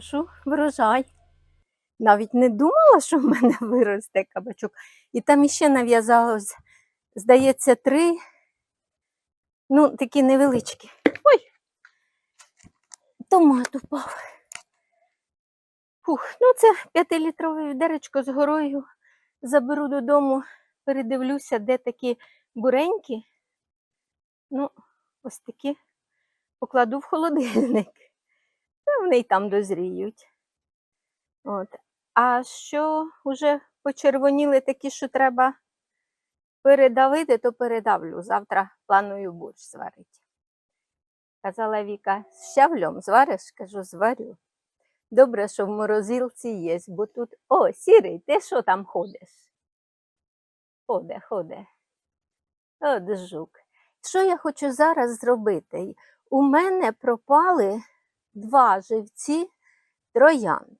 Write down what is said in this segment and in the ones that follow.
потихеньку врожай. Навіть не думала, що в мене виросте кабачок. І там іще нав'язалось, здається, три, ну, такі невеличкі. Ой! Томат упав. Фух, ну це п'ятилітрове відеречко з горою. Заберу додому, передивлюся, де такі буренькі. Ну, ось такі покладу в холодильник. Та вони й там дозріють. От. А що вже почервоніли такі, що треба передавити, то передавлю. Завтра планую борщ зварити. Казала Віка, з щавлем звариш? Кажу, зварю. Добре, що в морозилці є, бо тут. О, сірий, ти що там ходиш? Ходе, ходе. От жук. Що я хочу зараз зробити? У мене пропали два живці троянд.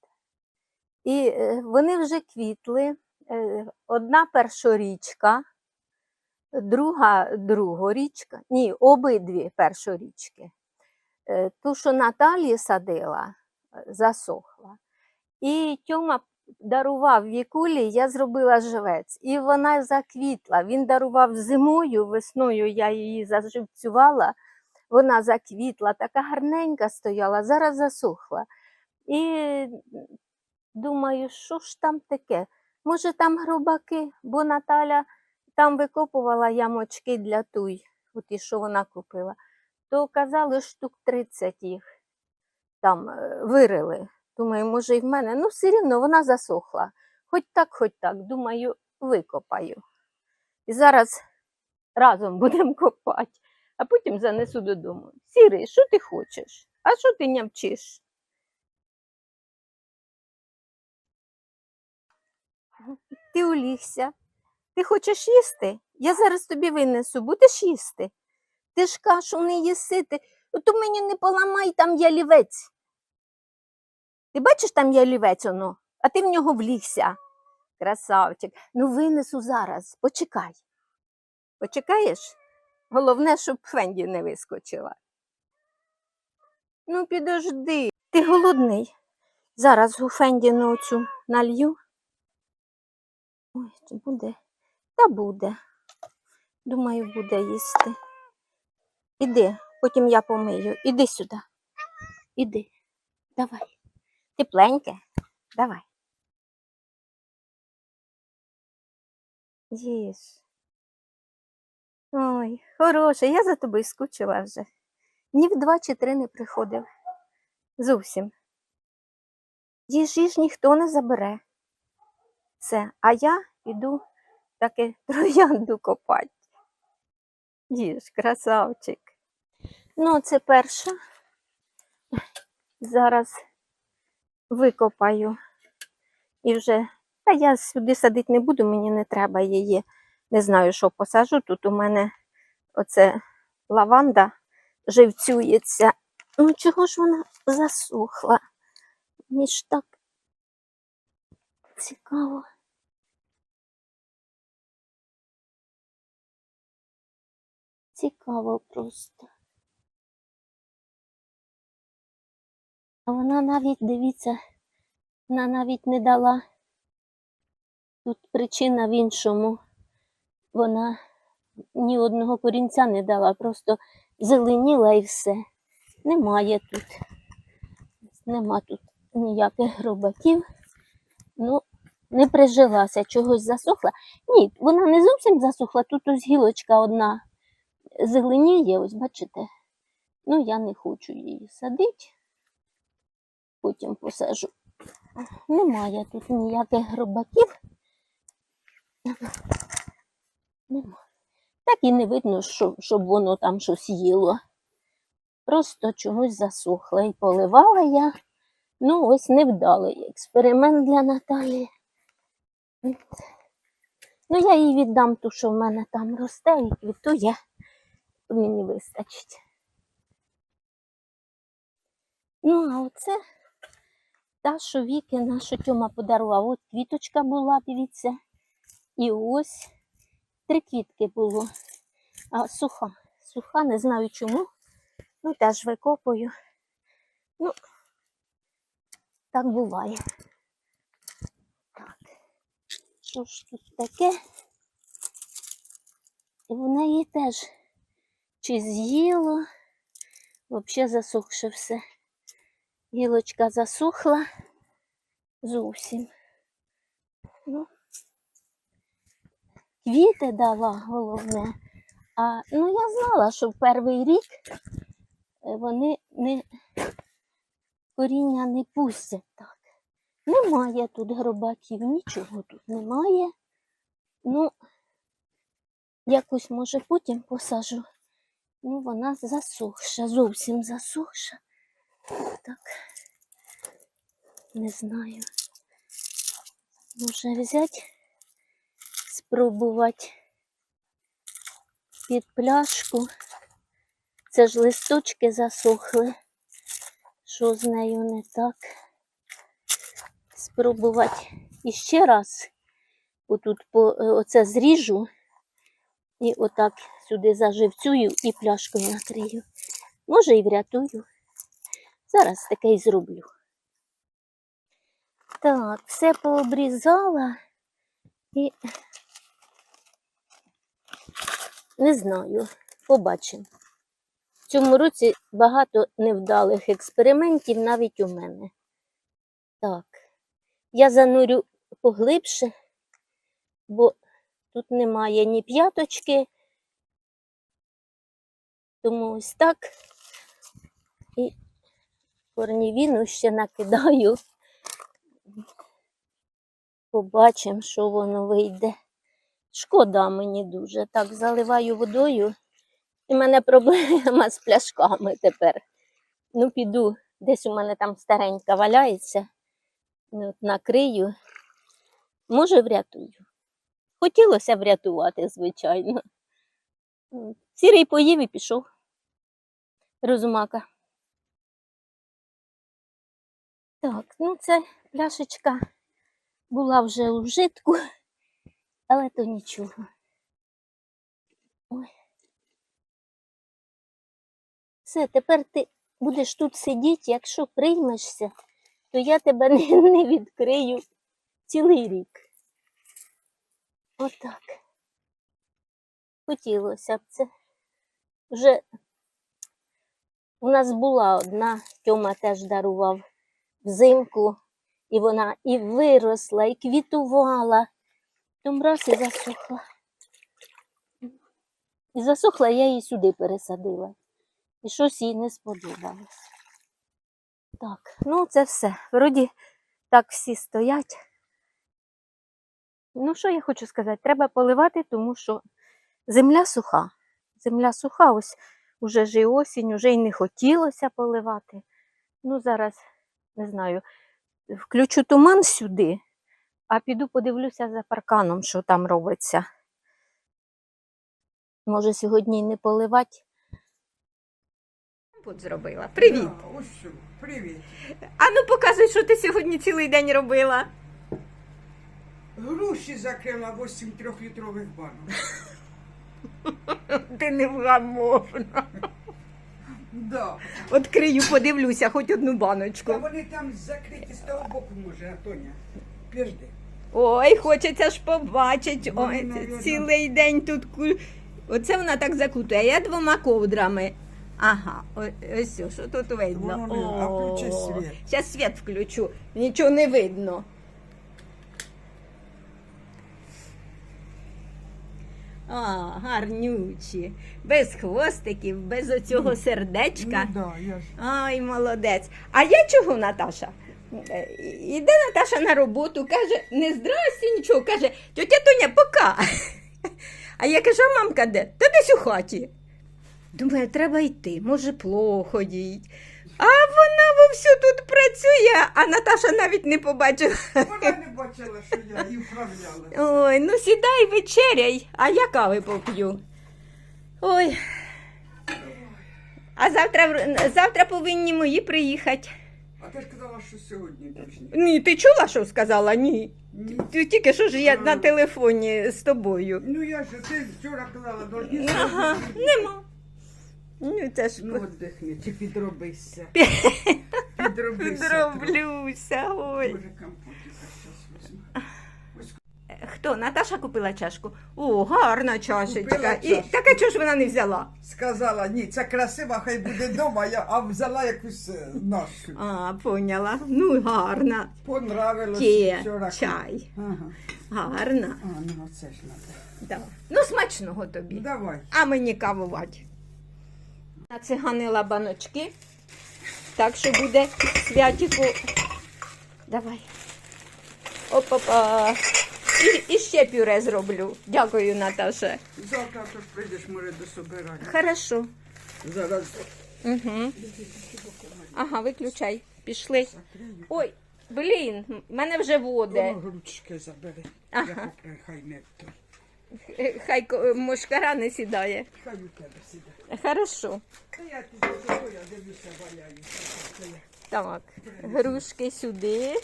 І е, вони вже квітли. Е, Одна першорічка, друга другорічка. Ні, обидві першорічки. Е, Ту, що Наталі садила, засохла. І Тьома дарував Вікулі, я зробила живець, і вона заквітла. Він дарував зимою, весною я її заживцювала, вона заквітла, така гарненька стояла, зараз засохла. І думаю, що ж там таке? Може, там грубаки, бо Наталя там викопувала ямочки для туй, от і що вона купила. То казали, штук 30 їх там е, вирили. Думаю, може, і в мене. Ну, все рівно вона засохла. Хоч так, хоч так. Думаю, викопаю. І зараз разом будемо копати, а потім занесу додому. Сірий, що ти хочеш? А що ти нявчиш? Ти улігся. Ти хочеш їсти? Я зараз тобі винесу, будеш їсти. Ти ж кашу не їси, ти... У мені не поламай там ялівець. Ти бачиш там ялівець оно, а ти в нього влігся. Красавчик. Ну винесу зараз, почекай. Почекаєш? Головне, щоб Фенді не вискочила. Ну, підожди. Ти голодний. Зараз у Фендіну оцю налью. Ой, чи буде? Та буде. Думаю, буде їсти. Іди, потім я помию. Іди сюди. Іди. Давай. Тепленьке. Давай. Їж. Ой, хороше, я за тобою скучила вже. Ні в два чи три не приходив. Зовсім. Їж, їж ніхто не забере. Все, а я піду таки троянду копати. Їж, красавчик. Ну, це перша. Зараз викопаю. І вже, та я сюди садити не буду, мені не треба її. Не знаю, що посажу. Тут у мене оце лаванда живцюється. Ну, чого ж вона засохла? Мені ж так цікаво. Цікаво просто. А вона навіть, дивіться, вона навіть не дала. Тут причина в іншому. Вона ні одного корінця не дала, просто зеленіла і все. Немає тут. Нема тут ніяких гробаків. Ну, не прижилася, чогось засохла. Ні, вона не зовсім засохла, тут ось гілочка одна зеленіє, ось бачите. Ну, я не хочу її садити. Потім посажу. Немає тут ніяких гробаків. Нема. Так і не видно, що, щоб воно там щось їло. Просто чомусь засохло і поливала я. Ну, ось невдалий експеримент для Наталі. Ну, я їй віддам ту, що в мене там росте, і квітує. Мені вистачить. Ну, а оце та, що Віки наша Тьома подарував. От квіточка була, дивіться. І ось три квітки було. А суха. Суха, не знаю чому. Ну, теж викопую. Ну, Так буває. Так. Що ж тут таке? І в неї теж чи з'їло, взагалі засохше все. Гілочка засохла зовсім. Ну, квіти дала головне. А, ну, я знала, що в перший рік е, вони не, коріння не пустять так. Немає тут гробаків, нічого тут немає. Ну, якось, може, потім посажу. Ну, вона засохша, зовсім засохша. Так, не знаю. Може взяти, спробувати під пляшку. Це ж листочки засохли. Що з нею не так? Спробувати іще раз. Отут по, е, оце зріжу і отак сюди заживцюю і пляшкою накрию. Може і врятую. Зараз таке й зроблю. Так, все пообрізала і не знаю, побачимо. В цьому році багато невдалих експериментів навіть у мене. Так, я занурю поглибше, бо тут немає ні п'яточки. Тому ось так. І корнівіну ще накидаю. Побачимо, що воно вийде. Шкода мені дуже. Так, заливаю водою. І в мене проблема з пляшками тепер. Ну, піду, десь у мене там старенька валяється. Ну, накрию. Може, врятую. Хотілося врятувати, звичайно. Сірий поїв і пішов. Розумака. Так, ну це пляшечка була вже у вжитку, але то нічого. Ой. Все, тепер ти будеш тут сидіти, якщо приймешся, то я тебе не, не відкрию цілий рік. Отак. Хотілося б це. Вже у нас була одна, Тьома теж дарував взимку, і вона і виросла, і квітувала. Раз і засохла. І засохла, я її сюди пересадила. І щось їй не сподобалось. Так, ну це все. Вроді так всі стоять. Ну, що я хочу сказати? Треба поливати, тому що земля суха. Земля суха, ось уже ж і осінь, уже й не хотілося поливати. Ну, зараз, не знаю, включу туман сюди, а піду подивлюся за парканом, що там робиться. Може, сьогодні не поливати. Компот зробила. Привіт. Да, ось що, привіт. А ну показуй, що ти сьогодні цілий день робила. Груші закрила 8 трьохлітрових банок. Ти невгамовна. Да. Открию, подивлюся, хоч одну баночку. Та вони там закриті з того боку, може, Антоня. Підожди. Ой, хочеться ж побачити. Вони, Ой, цілий день тут. ку- Оце вона так закутує. Я двома ковдрами. Ага, о- ось о, що тут видно. Воно не- а включи світ. Зараз світ включу, нічого не видно. А, гарнючі. Без хвостиків, без оцього сердечка. Ну, да, я ж. Ай, молодець. А я чого, Наташа? Е, Іде Наташа на роботу, каже, не здрасте нічого, каже, тетя Тоня, пока. А я кажу, а мамка де? Та десь у хаті. Думаю, треба йти, може, плохо їй. А вона вовсю тут працює, а Наташа навіть не побачила. Вона не бачила, що я і вправляла. Ой, ну сідай вечеряй, а я кави поп'ю. Ой. А завтра, завтра повинні мої приїхати. А ти ж казала, що сьогодні точно. Ні, ти чула, що сказала? Ні. Ні. Ти Тільки що ж я А. на телефоні з тобою. Ну я ж, ти вчора казала, должні Ага, нема. Ну, це ж. Ну, віддихни, чи підробися. Підробися. підроблюся, ой. Боже, візьму. Хто? Наташа купила чашку? О, гарна чашечка. Купила І чашку. така чого ж вона не взяла? Сказала, ні, це красива, хай буде вдома, я, а взяла якусь е, нашу. А, поняла. Ну, гарна. Понравилось Є вчора. чай. Ага. Гарна. А, ну оце ж надо. Да. Ну, смачного тобі. Давай. А мені кавувати. Нациганила баночки. Так що буде святіку. Давай. Опа-па. І, і ще пюре зроблю. Дякую, Наташа. Завтра ж прийдеш, може, до собирання. Хорошо. Зараз Угу. Ага, виключай. Пішли. Ой, блін, мене вже воде. Воно ручки забери. Ага. Я хай не то. Е, Хай мошкара не сідає. Хай у тебе сіде. Хорошо. Та я тут тобою, я дивлюся, валяюся. Так, грушки сюди.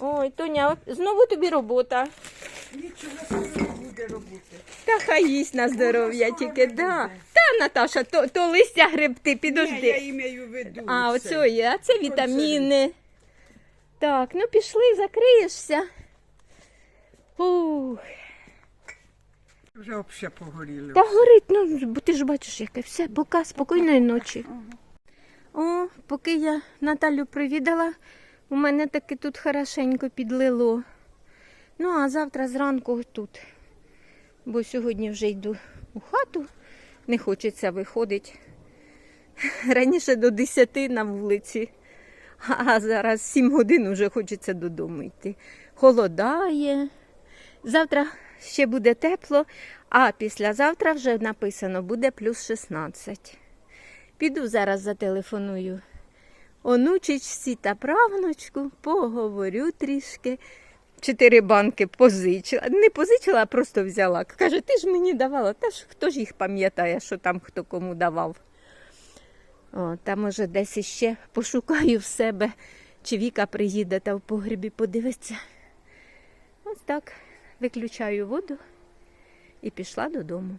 Ой, Тоня, знову тобі робота. Нічого не буде робити. Та хай їсть на здоров'я тільки, да. Та, Наташа, то, то листя гребти, Ні, я підожди. імею в. А, це. оцьо є, а це вітаміни. Так, ну пішли, закриєшся. Ух, Вже взагалі погоріли. та горить, ну, бо ти ж бачиш, яке все, пока, спокійної ночі. О, поки я Наталю привідала, у мене таки тут хорошенько підлило. Ну, а завтра зранку тут. Бо сьогодні вже йду у хату, не хочеться виходити. Раніше до 10 на вулиці, а зараз 7 годин вже хочеться додому йти. Холодає. Завтра ще буде тепло, а післязавтра вже написано буде плюс 16. Піду зараз зателефоную онучечці та правнучку, поговорю трішки. Чотири банки позичила. Не позичила, а просто взяла. Каже, ти ж мені давала. Та ж хто ж їх пам'ятає, що там хто кому давав. О, та може десь іще пошукаю в себе, чи Віка приїде та в погрібі подивиться. Ось так. Виключаю воду і пішла додому.